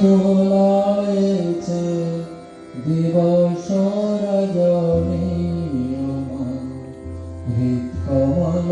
দোলারেছে দিবস রজনী হৃৎকমল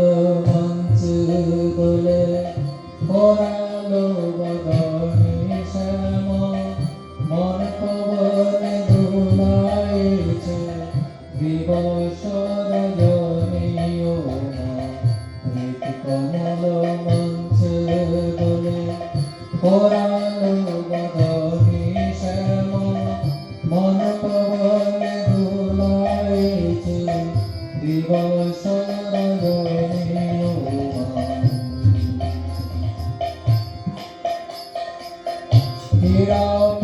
Get out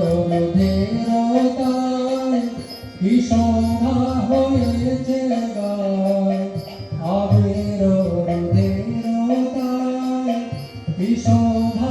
বিষণা হয়েছে আবের বিষণা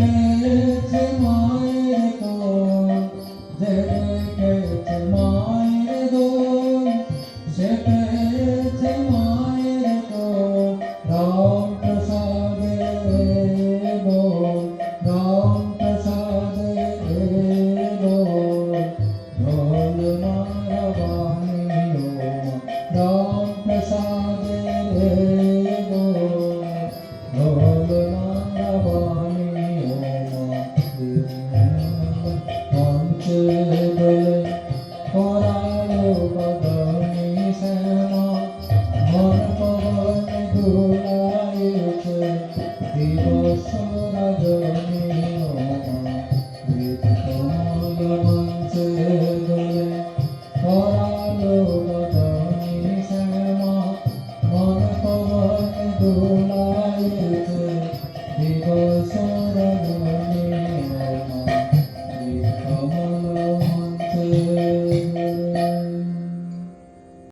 song.